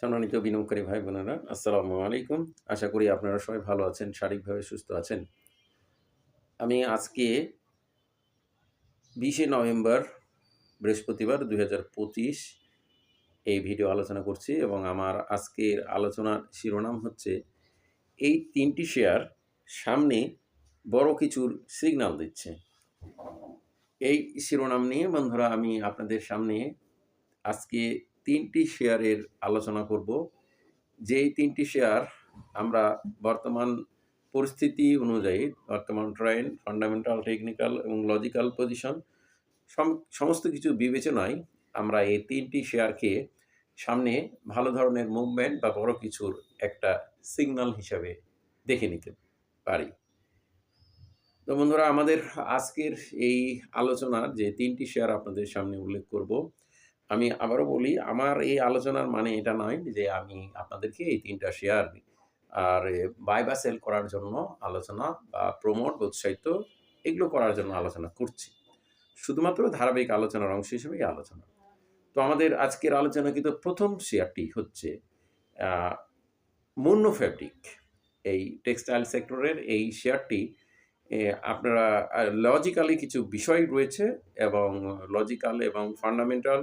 সম্মানিত বিনিয়োগকারী ভাই বোনেরা, আসসালামু আলাইকুম। আশা করি আপনারা সবাই ভালো আছেন, শারীরিকভাবে সুস্থ আছেন। আমি আজকে বিশে নভেম্বর, বৃহস্পতিবার দু হাজার পঁচিশ এই ভিডিও আলোচনা করছি এবং আমার আজকের আলোচনার শিরোনাম হচ্ছে, এই তিনটি শেয়ার সামনে বড় কিছুর সিগন্যাল দিচ্ছে। এই শিরোনাম নিয়ে বন্ধুরা, আমি আপনাদের সামনে আজকে তিনটি শেয়ারের আলোচনা করব। যেই তিনটি শেয়ার আমরা বর্তমান পরিস্থিতি অনুযায়ী, বর্তমান ট্রেন্ড ফান্ডামেন্টাল টেকনিক্যাল এবং লজিক্যাল পজিশন সমস্ত কিছু বিবেচনায় আমরা এই তিনটি শেয়ারকে সামনে ভালো ধরনের মুভমেন্ট বা বড় কিছুর একটা সিগন্যাল হিসাবে দেখে নিতে পারি। তো বন্ধুরা, আমাদের আজকের এই আলোচনার যে তিনটি শেয়ার আপনাদের সামনে উল্লেখ করব আমি আবারও বলি, আমার এই আলোচনার মানে এটা নয় যে আমি আপনাদেরকে এই তিনটা শেয়ার আর বাই বা সেল করার জন্য আলোচনা বা প্রমোট উৎসাহিত, এগুলো করার জন্য আলোচনা করছি। শুধুমাত্র ধারাবাহিক আলোচনার অংশ হিসেবে এই আলোচনা। তো আমাদের আজকের আলোচনা কিন্তু প্রথম শেয়ারটি হচ্ছে মুন্নো ফ্যাব্রিক এই টেক্সটাইল সেক্টরের এই শেয়ারটি আপনারা লজিক্যালি কিছু বিষয় রয়েছে এবং লজিক্যাল এবং ফান্ডামেন্টাল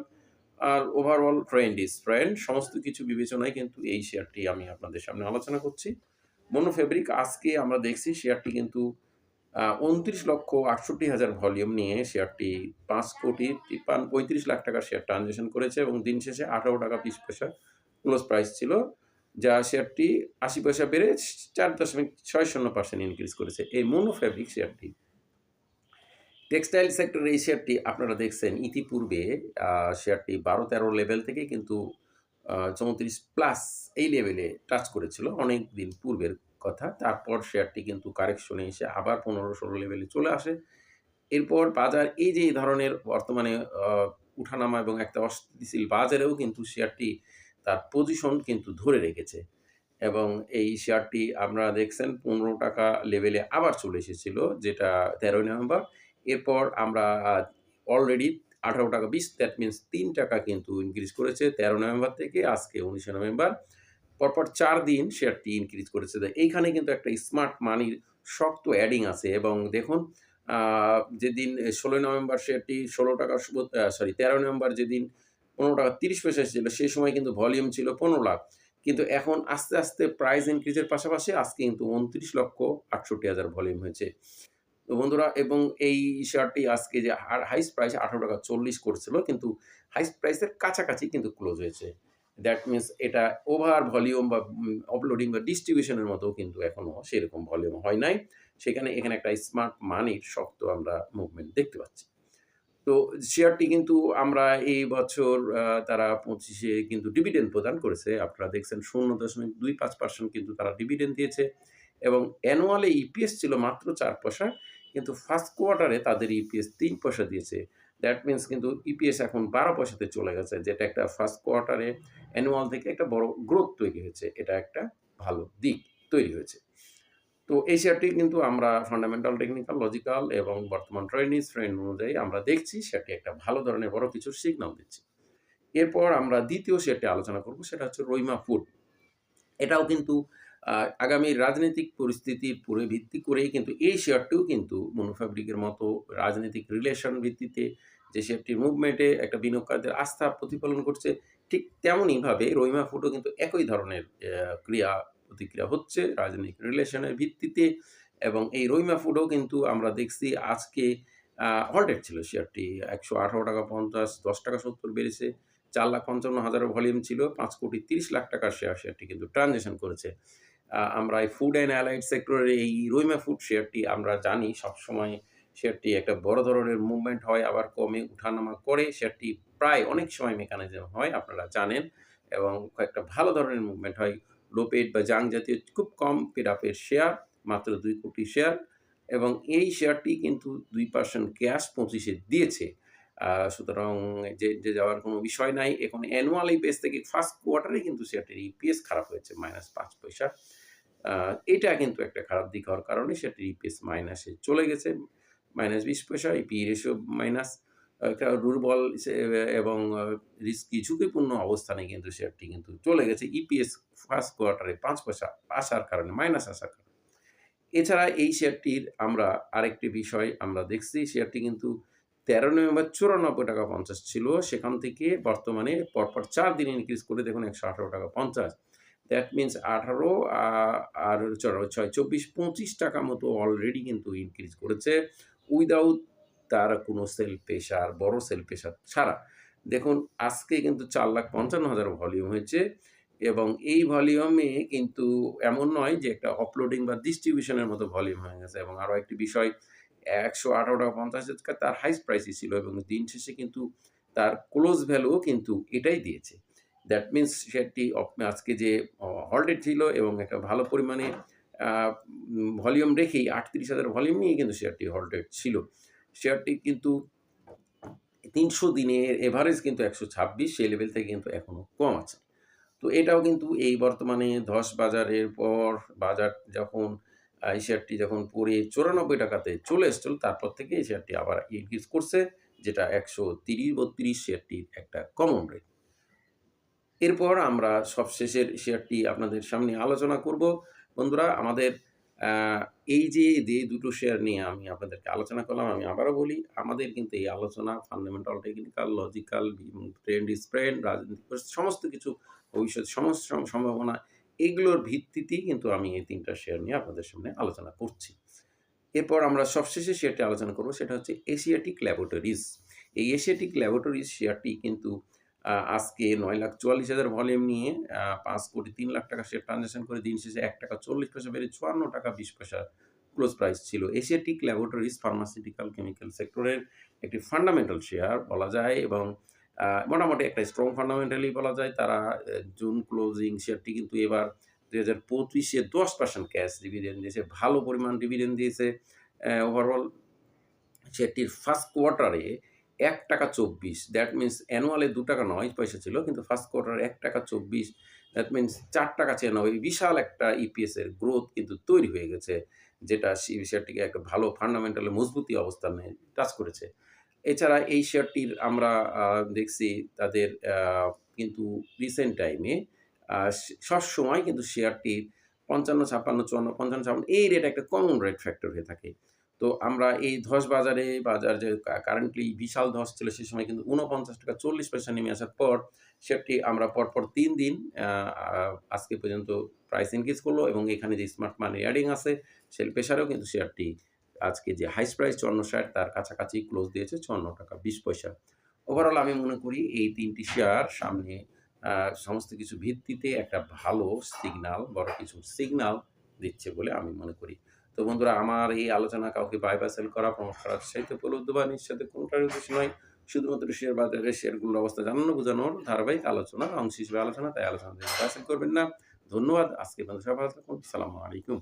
আর ওভারঅল ট্রেন্ড ইজ ট্রেন্ড সমস্ত কিছু বিবেচনায় কিন্তু এই শেয়ারটি আমি আপনাদের সামনে আলোচনা করছি। মনো ফেব্রিক আজকে আমরা দেখছি শেয়ারটি কিন্তু উনত্রিশ লক্ষ আটষট্টি হাজার ভলিউম নিয়ে শেয়ারটি পাঁচ কোটি তিপ্পান পঁয়ত্রিশ লাখ টাকার শেয়ার ট্রানজেকশন করেছে এবং দিন শেষে আঠারো টাকা বিশ পয়সা ক্লোজ প্রাইস ছিল, যা শেয়ারটি আশি পয়সা বেড়ে চার দশমিক ছয় শূন্য পার্সেন্ট ইনক্রিজ করেছে। এই মোনো ফ্যাব্রিক শেয়ারটি টেক্সটাইল সেক্টর এই শেয়ারটি আপনারা দেখছেন ইতিপূর্বে শেয়ারটি বারো তেরো লেভেল থেকে কিন্তু চৌত্রিশ প্লাস এই লেভেলে টাচ করেছিল অনেক দিন পূর্বের কথা। তারপর শেয়ারটি কিন্তু কারেকশনে এসে আবার পনেরো ষোলো লেভেলে চলে আসে। এরপর বাজার এই যে ধরনের বর্তমানে উঠানামা এবং একটা অস্থিতিশীল বাজারেও কিন্তু শেয়ারটি তার পজিশন কিন্তু ধরে রেখেছে। এবং এই শেয়ারটি আপনারা দেখছেন পনেরো টাকা লেভেলে আবার চলে এসেছিল, যেটা তেরোই নভেম্বর। এরপর আমরা অলরেডি আঠারো টাকা বিশ দ্যাট মিনস তিন টাকা কিন্তু ইনক্রিজ করেছে তেরো নভেম্বর থেকে, আজকে উনিশে নভেম্বর। পরপর চার দিন শেয়ারটি ইনক্রিজ করেছে। এইখানে কিন্তু একটা স্মার্ট মানির শক্ত অ্যাডিং আছে এবং দেখুন যেদিন ষোলোই নভেম্বর শেয়ারটি ষোলো টাকা সরি তেরো নভেম্বর যেদিন পনেরো টাকা তিরিশ পয়সা ছিল সেই সময় কিন্তু ভলিউম ছিল পনেরো লাখ। কিন্তু এখন আস্তে আস্তে প্রাইস ইনক্রিজের পাশাপাশি আজকে কিন্তু উনত্রিশ লক্ষ আটষট্টি হাজার ভলিউম হয়েছে। তো বন্ধুরা, এবং এই শেয়ারটি আজকে যে হাইস প্রাইস আঠারো টাকা চল্লিশ করছিল, কিন্তু হাইস প্রাইসের কাছাকাছি কিন্তু ক্লোজ হয়েছে। দ্যাট মিনস এটা ওভার ভলিউম বা আপলোডিং বা ডিস্ট্রিবিউশনের মতো কিন্তু এখনও সেরকম ভলিউম হয় নাই। সেখানে, এখানে একটা স্মার্ট মানির শক্ত আমরা মুভমেন্ট দেখতে পাচ্ছি। তো শেয়ারটি কিন্তু আমরা এই বছর তারা পঁচিশে কিন্তু ডিভিডেন্ড প্রদান করেছে। আপনারা দেখছেন শূন্য দশমিক দুই পাঁচ পার্সেন্ট কিন্তু তারা ডিভিডেন্ড দিয়েছে। এবং অ্যানুয়ালে ইপিএস ছিল মাত্র চার পয়সা। কিন্তু ফার্স্ট কোয়ার্টারে তাদের ইপিএস তিন পয়সা দিয়েছে। দ্যাট মিন্স কিন্তু ইপিএস এখন বারো পয়সাতে চলে গেছে, যেটা একটা ফার্স্ট কোয়ার্টারে অ্যানুয়াল থেকে একটা বড় গ্রোথ তৈরি হয়েছে। এটা একটা ভালো দিক তৈরি হয়েছে। তো এই শেয়ারটি কিন্তু আমরা ফান্ডামেন্টাল টেকনিক্যাল লজিক্যাল এবং বর্তমান ট্রেনিস ট্রেন্ড অনুযায়ী আমরা দেখছি সেটি একটা ভালো ধরনের বড় কিছু সিগনাল দিচ্ছি। এরপর আমরা দ্বিতীয় শেয়ারটি আলোচনা করব, সেটা হচ্ছে রইমা ফুড এটাও কিন্তু আগামী রাজনৈতিক পরিস্থিতির পুরে ভিত্তি করেই কিন্তু এই শেয়ারটিও কিন্তু মনোফ্যাব্রিকের মতো রাজনৈতিক রিলেশন ভিত্তিতে যে শেয়ারটির মুভমেন্টে একটা বিনিয়োগকারীদের আস্থা প্রতিফলন করছে, ঠিক তেমনইভাবে রহিমা ফুডও কিন্তু একই ধরনের ক্রিয়া প্রতিক্রিয়া হচ্ছে রাজনৈতিক রিলেশনের ভিত্তিতে এবং এই রহিমা ফুডও কিন্তু আমরা দেখছি আজকে হল্টেড ছিল শেয়ারটি একশো আঠারো টাকা পঞ্চাশ, দশ টাকা সত্তর বেড়েছে, চার লাখ পঞ্চান্ন হাজার ভলিউম ছিল, পাঁচ কোটি তিরিশ লাখ টাকার শেয়ার শেয়ারটি কিন্তু ট্রানজেকশন করেছে। আমরা এই ফুড অ্যান্ড অ্যালাইড সেক্টরের এই রইমা ফুড শেয়ারটি আমরা জানি, সবসময় শেয়ারটি একটা বড় ধরনের মুভমেন্ট হয়, আবার কমে উঠানামা করে শেয়ারটি প্রায় অনেক সময় মেকানিজম হয়, আপনারা জানেন, এবং একটা ভালো ধরনের মুভমেন্ট হয়। লোপেড বা জাং জাতীয় খুব কম পেডাপের শেয়ার মাত্র দুই কোটি শেয়ার এবং এই শেয়ারটি কিন্তু দুই পার্সেন্ট ক্যাশ পঁচিশে দিয়েছে। সুতরাং যে যে যাওয়ার কোনো বিষয় নাই, এখন অ্যানুয়াল এই বেস থেকে ফার্স্ট কোয়ার্টারে কিন্তু শেয়ারটির ইপিএস খারাপ হয়েছে মাইনাস পাঁচ পয়সা। এটা কিন্তু একটা খারাপ দিক হওয়ার কারণে সেটির ইপিএস মাইনাসে চলে গেছে মাইনাস বিশ পয়সা ইপি রেশিও মাইনাস একটা দুর্বল এবং রিস্কি ঝুঁকিপূর্ণ অবস্থানে কিন্তু শেয়ারটি কিন্তু চলে গেছে ইপিএস ফার্স্ট কোয়ার্টারে পাঁচ পয়সা আসার কারণে, মাইনাস আসার কারণে। এছাড়া এই শেয়ারটির আমরা আরেকটি বিষয় আমরা দেখছি, শেয়ারটি কিন্তু ১৩ নভেম্বর ৳৯৪.৫০ ছিল। সেখান থেকে বর্তমানে পরপর চার দিন ইনক্রিজ করে দেখুন ৳১১৮.৫০ দ্যাট মিনস ১৮ আ আর ৪ ৬ ২৪ ৳২৫ মতো অলরেডি কিন্তু ইনক্রিজ করেছে উইদাউট তার কোনো সেল প্রেশার, বড় সেল প্রেশার ছাড়া। দেখুন আজকে কিন্তু ৪,৫৫,০০০ ভলিউম হয়েছে এবং এই ভলিউমে কিন্তু এমন নয় যে একটা অফলোডিং বা ডিস্ট্রিবিউশনের মতো ভলিউম হয়ে গেছে এবং আরও একটি বিষয় ৳১১৮.৫০ তার হাইস্ট প্রাইসই ছিল এবং দিন শেষে কিন্তু তার ক্লোজ ভ্যালুও কিন্তু এটাই দিয়েছে। দ্যাট মিনস শেয়ারটি আজকে যে হল্টেড ছিল এবং একটা ভালো পরিমাণে ভলিউম রেখেই ৩৮,০০০ ভলিউম নিয়েই কিন্তু শেয়ারটি হল্টেড ছিল। শেয়ারটি কিন্তু ৩০০ দিনের এভারেজ কিন্তু ১২৬ সেই লেভেল থেকে কিন্তু এখনও কম আছে। তো এটাও কিন্তু এই বর্তমানে ধস বাজারের পর বাজার যখন এই শেয়ারটি যখন পড়ে ৳৯৪ টাকাতে চলে এসছিল তারপর থেকে এই শেয়ারটি আবার ইনক্রিজ করছে যেটা ১৩০-৩২ শেয়ারটির একটা কমন রেট। এরপর আমরা সবশেষের শেয়ারটি আপনাদের সামনে আলোচনা করব। বন্ধুরা আমাদের এই যে, যে দুটো শেয়ার নিয়ে আমি আপনাদেরকে আলোচনা করলাম আমি আবারও বলি আমাদের কিন্তু এই আলোচনা fundamental, technical, logical trend spread, রাজনৈতিক সমস্ত কিছু ভবিষ্যৎ সমস্ত সম্ভাবনা এগুলোর ভিত্তিতেই কিন্তু আমি এই ৩ টা শেয়ার নিয়ে আপনাদের সামনে আলোচনা করছি। এরপর আমরা সবশেষে শেয়ারটি আলোচনা করব সেটা হচ্ছে এশিয়াটিক ল্যাবরেটরিজ। এই এশিয়াটিক ল্যাবরেটরিজ শেয়ারটি কিন্তু আজকে ৯,৪৪,০০০ ভলিউম নিয়ে পাঁচ কোটি তিন লাখ টাকা শেয়ার ট্রানজ্যাকশন করে দিন শেষে ৳১.৪০ বেড়ে ৳৫৪.২০ ক্লোজ প্রাইস ছিল। এশিয়াটিক ল্যাবরেটরিজ ফার্মাসিউটিক্যাল কেমিক্যাল সেক্টরের একটি ফান্ডামেন্টাল শেয়ার বলা যায় এবং মোটামুটি একটা স্ট্রং ফান্ডামেন্টালি বলা যায়। তারা জুন ক্লোজিং শেয়ারটি কিন্তু এবার দুই হাজার পঁচিশে দশ পার্সেন্ট ক্যাশ ডিভিডেন্ড দিয়েছে। ভালো পরিমাণ ডিভিডেন্ড দিয়েছে। ওভারঅল শেয়ারটির ফার্স্ট কোয়ার্টারে ৳১.২৪ দ্যাট মিনস অ্যানুয়ালে ৳২.৯ ছিল কিন্তু ফার্স্ট কোয়ার্টার এক টাকা চব্বিশ দ্যাট মিনস ৳৪.৯৬ বিশাল একটা ইপিএসের গ্রোথ কিন্তু তৈরি হয়ে গেছে। যেটা সে শেয়ারটিকে একটা ভালো ফান্ডামেন্টালে মজবুতি অবস্থানে টাচ করেছে। এছাড়া এই শেয়ারটির আমরা দেখছি তাদের কিন্তু রিসেন্ট টাইমে সবসময় কিন্তু শেয়ারটির ৫৫, ৫৬, ৫৪, ৫৫, ৫৬ এই রেট একটা কমন রেট ফ্যাক্টর হয়ে থাকে। তো আমরা এই ধস বাজারে বাজার যে কারেন্টলি বিশাল ধস ছিল সে সময় কিন্তু ৳৪৯.৪০ নেমে আসার পর শেয়ারটি আমরা পরপর তিন দিন আজকে পর্যন্ত প্রাইস ইনক্রিজ করল এবং এখানে যে স্মার্ট মানি অ্যাডিং আছে সেল প্রেশারেও কিন্তু শেয়ারটি আজকে যে হাইয়েস্ট প্রাইস ৫৪৬০ তার কাছাকাছি ক্লোজ দিয়েছে ৳৫৪.২০ ওভারঅল আমি মনে করি এই তিনটি শেয়ার সামনে সমস্ত কিছু ভিত্তিতে একটা ভালো সিগনাল, বড় কিছু সিগনাল দিচ্ছে বলে আমি মনে করি। তো বন্ধুরা আমার এই আলোচনা কাউকে বাই সেল করা, প্রমোট করার উৎসাহিত উপলব্ধ বা নিঃস্বার্থ কোনটারই উদ্দেশ্য নয়। শুধুমাত্র শেয়ার বাজারের শেয়ারগুলোর অবস্থা জানানো বোঝানোর ধারাবাহিক আলোচনা অংশ হিসেবে আলোচনা। তাই আলোচনা করবেন না। ধন্যবাদ। আজকে বন্ধু সবাই থাকুন। সালামু আলাইকুম।